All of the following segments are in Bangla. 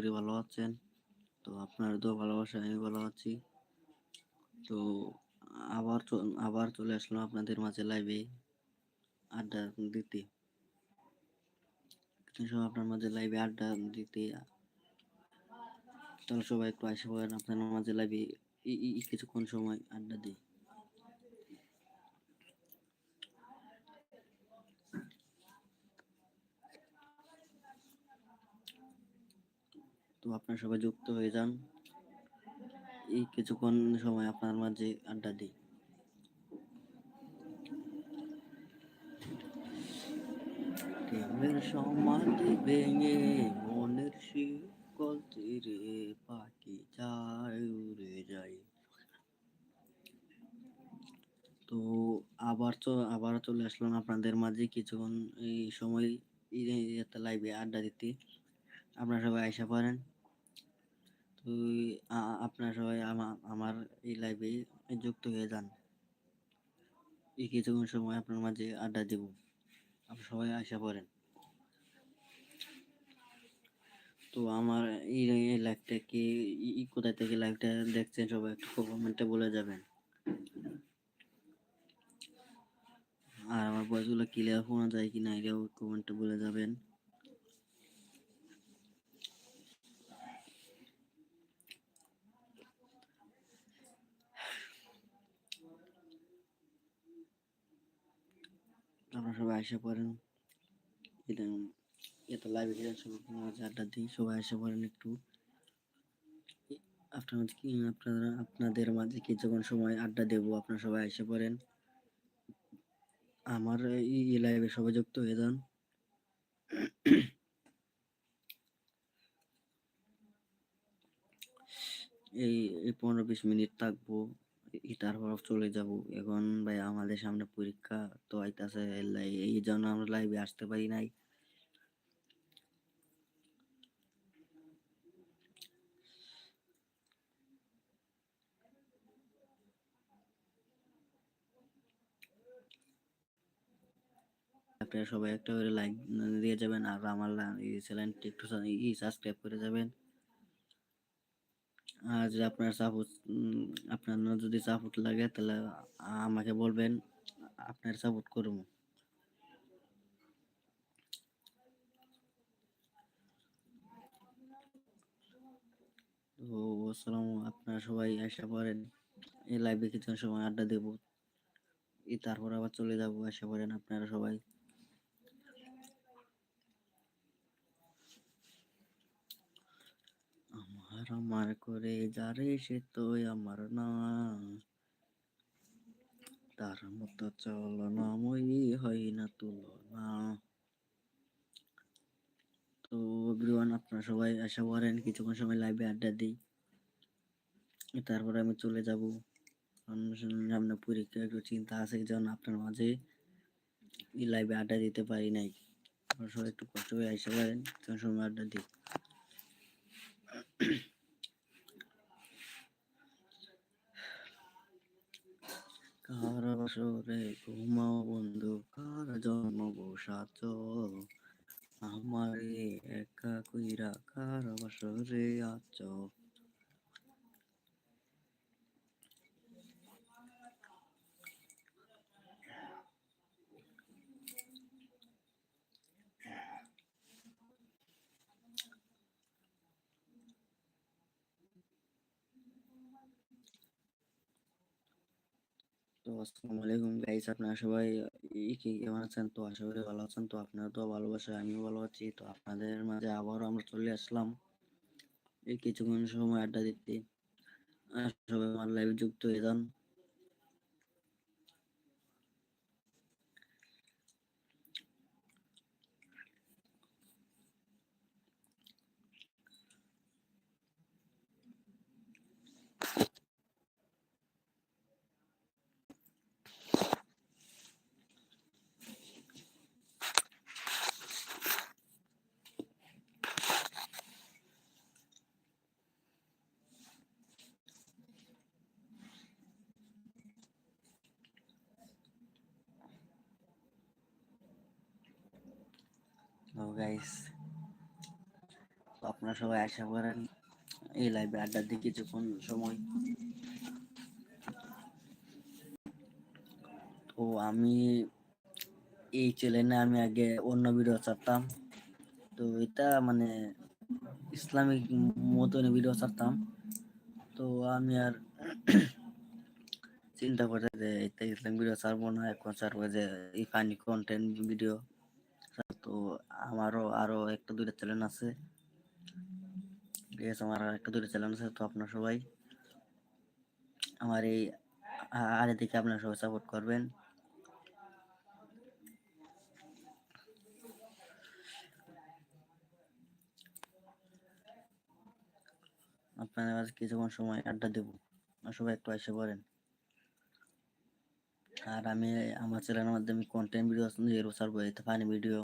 করি ভালো আছেন। তো আপনার তো ভালোবাসা, আমি ভালো আছি। তো আবার আবার চলে আসলাম আপনাদের মাঝে লাইভে আড্ডা দিতে। সময় আপনার মাঝে লাইভে আড্ডা দিতে। তাহলে সবাই একটু আসে আপনার মাঝে লাইভে কিছুক্ষণ সময় আড্ডা দিই। তো আপনারা সবাই যুক্ত হয়ে যান। এই কিছুক্ষণ সময় আপনার মাঝে আড্ডা দিই। সমাধি ভেঙে মনের শিকল তীরে পাখি যায় উড়ে যায়। তো আবার তো আবার চলে আসলাম আপনাদের মাঝে কিছুক্ষণ এই সময় লাইভে আড্ডা দিতে। আপনারা সবাই আইসা পারেন তো আপনারা সবাই আমা- আমার এই লাইভে যুক্ত হয়ে যান। এই কিছুক্ষণ সময় আপনার মাঝে আড্ডা দেব। আপনারা সবাই আশা করেন তো, আমার এই লাইভটা কি কোথায় থেকে লাইভটা দেখছেন সবাই একটু কমেন্টে বলে যাবেন। আর আমার বয়সগুলো ক্লিয়ার শোনা যায় কিনা এটাও কমেন্টে বলে যাবেন আপনারা সবাই আসা পড়েন এটা এটা লাইভে গেলে সবাই মাঝে আড্ডা দিই, সবাই আসা পড়েন একটু আপনার কি, আপনারা, আপনাদের মাঝে কিছুক্ষণ সময় আড্ডা দেব, আপনারা সবাই এসে পড়েন আমার এই লাইভে সবাই যুক্ত হয়ে যান। এই পনেরো বিশ মিনিট থাকব। তারপর চলে যাব। এখন ভাই আমাদের সামনে পরীক্ষা তো আইতাছে এই জন্য আমরা লাইভে আসতে পারি নাই। আপনারা সবাই একটা করে লাইক দিয়ে যাবেন। আর আমার চ্যানেলটি একটু সাবস্ক্রাইব করে যাবেন। আর যদি আপনার সাপোর্ট আপনার যদি সাপোর্ট লাগে তাহলে আমাকে বলবেন, আপনার সাপোর্ট করব। তো আসসালাম, আপনারা সবাই আসা পড়েন, এই লাইভে কিছু সময় আড্ডা দেব তারপর আবার চলে যাব আসা পড়েন আপনারা সবাই। আমার আমার করে যারে সে তো আমার না। তার মতো চলনা মই হয় না তুলনা। তো এভরিওয়ান আপনারা সবাই আশা করেন কিছুক্ষণ সময় লাইভে আড্ডা দিই। তারপরে আমি চলে যাব। সামনে পরীক্ষা, একটু চিন্তা আছে যেন আপনার মাঝে। লাইভে আড্ডা দিতে পারি নাই। আপনারা সবাই একটু কষ্ট করে পারেন কিছুক্ষণ সময় আড্ডা দিই। কার বসরে ঘুমাও বন্ধু কার জন্ম বসাচ আমারে একা কইরা কার বসরে আছ? তো আসসালামু আলাইকুম গাইস আপনারা সবাই কি, কেমন আছেন? তো আশা করি ভালো আছেন। তো আপনারা তো ভালোবাসা, আমিও ভালো আছি। তো আপনাদের মাঝে আবারও আমরা চলে আসলাম এই কিছুক্ষণ সময় আড্ডা দিতে। সবাই আমার লাইভে যুক্ত হয়ে যান তো গাইস আপনারা সবাই আশা করেন এই লাইভে আড্ডা দিয়ে কিছুক্ষণ সময়। তো আমি এই চ্যানেলে আমি আগে অন্য ভিডিও ছাড়তাম। তো এটা মানে ইসলামিক মতন ভিডিও ছাড়তাম। তো আমি আর চিন্তা করে যে এটা ইসলামিক ভিডিও ছাড়বো না, এখন ছাড়বো যে এই ফানি কন্টেন্ট ভিডিও তো আমারও আরও একটা, দুইটা চ্যানেল আছে। ঠিক আছে, আমার আর একটা, দুইটা চ্যানেল আছে, তো আপনার সবাই আমার এই আর এদিকে আপনারা সবাই সাপোর্ট করবেন। আপনাদের কাছে কিছুক্ষণ সময় আড্ডা দেব সবাই একটু এসে পড়েন। আর আমি, আমার চ্যানেলের মাধ্যমে কন্টেন্ট ভিডিও এরও ছাড়বো এতে ফানি ভিডিও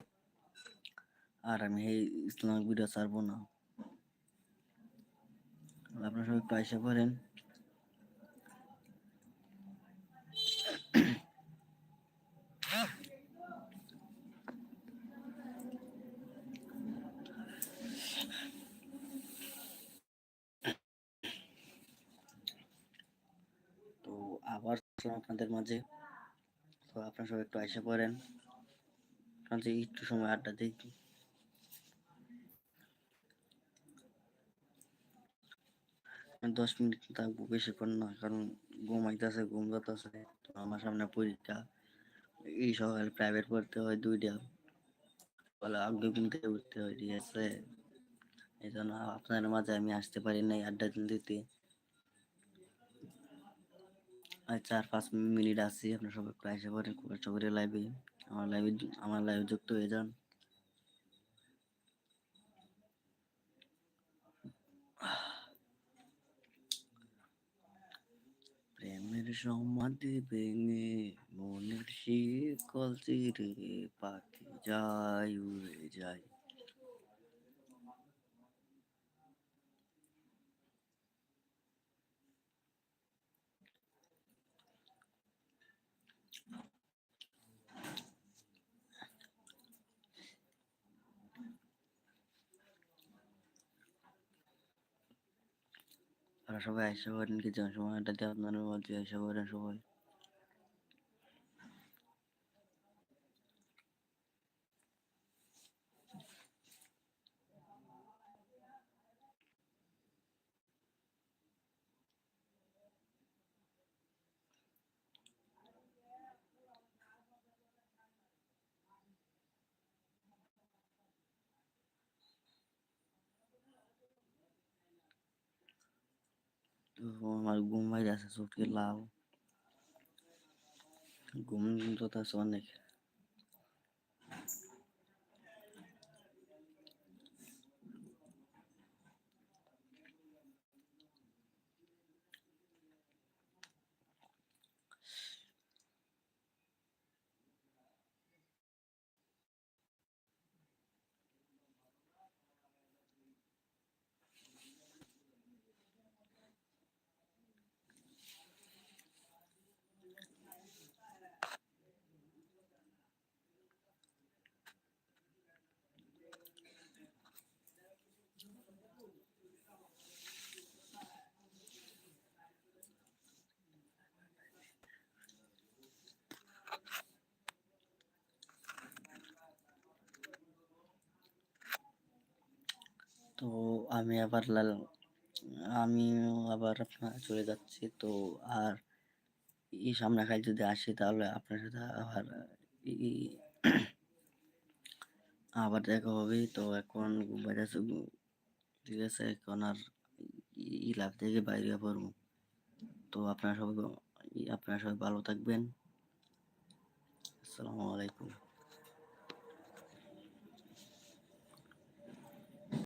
আর আমি এই ইসলামিক ভিডিও ছাড়বো না। আপনারা সবাই এসে পড়েন। তো আবার আপনাদের মাঝে। তো আপনারা সবাই একটু এসে পড়েন। কারণ একটু সময় আড্ডা দিই। দশ মিনিট থাকব, বেশিক্ষণ না, কারণ ঘুমাইতেছে, ঘুম যাতেছে আমার সামনে পরীক্ষা। এই সকাল প্রাইভেট পড়তে হয় দুইটা। বলে আগে ঘুম থেকে উঠতে হয়, ঠিক আছে? এই জন্য আপনার মাঝে আমি আসতে পারি নাই, আড্ডা দিন দিতে। আর চার পাঁচ মিনিট আছি, আপনার সবাই একটু এসে পড়েন কষ্ট লাইভে আমার লাইভে আমার লাইভে যুক্ত হয়ে যান প্রেমের সমাধি ভেঙে মনের শিকল চিরে পাখি যায় উড়ে যায়। আপনারা সবাই এসে পড়েন কিছু সময়টাতে আপনাদের মধ্যে এসে করেন সবাই। তো আমার ঘুম ভাই আছে চোখে লাল। ঘুম তো আছে অনেক তো আমি আবার লাল আমি আবার আপনার চলে যাচ্ছি। তো আর এই সামনে খাই যদি আসি তাহলে আপনার সাথে আবার আবার দেখা হবে। তো এখন আছে ঠিক আছে? এখন আর ই লাভ থেকে বাইরে পড়ব তো আপনারা সবাই আপনারা সবাই ভালো থাকবেন। আসসালামু আলাইকুম।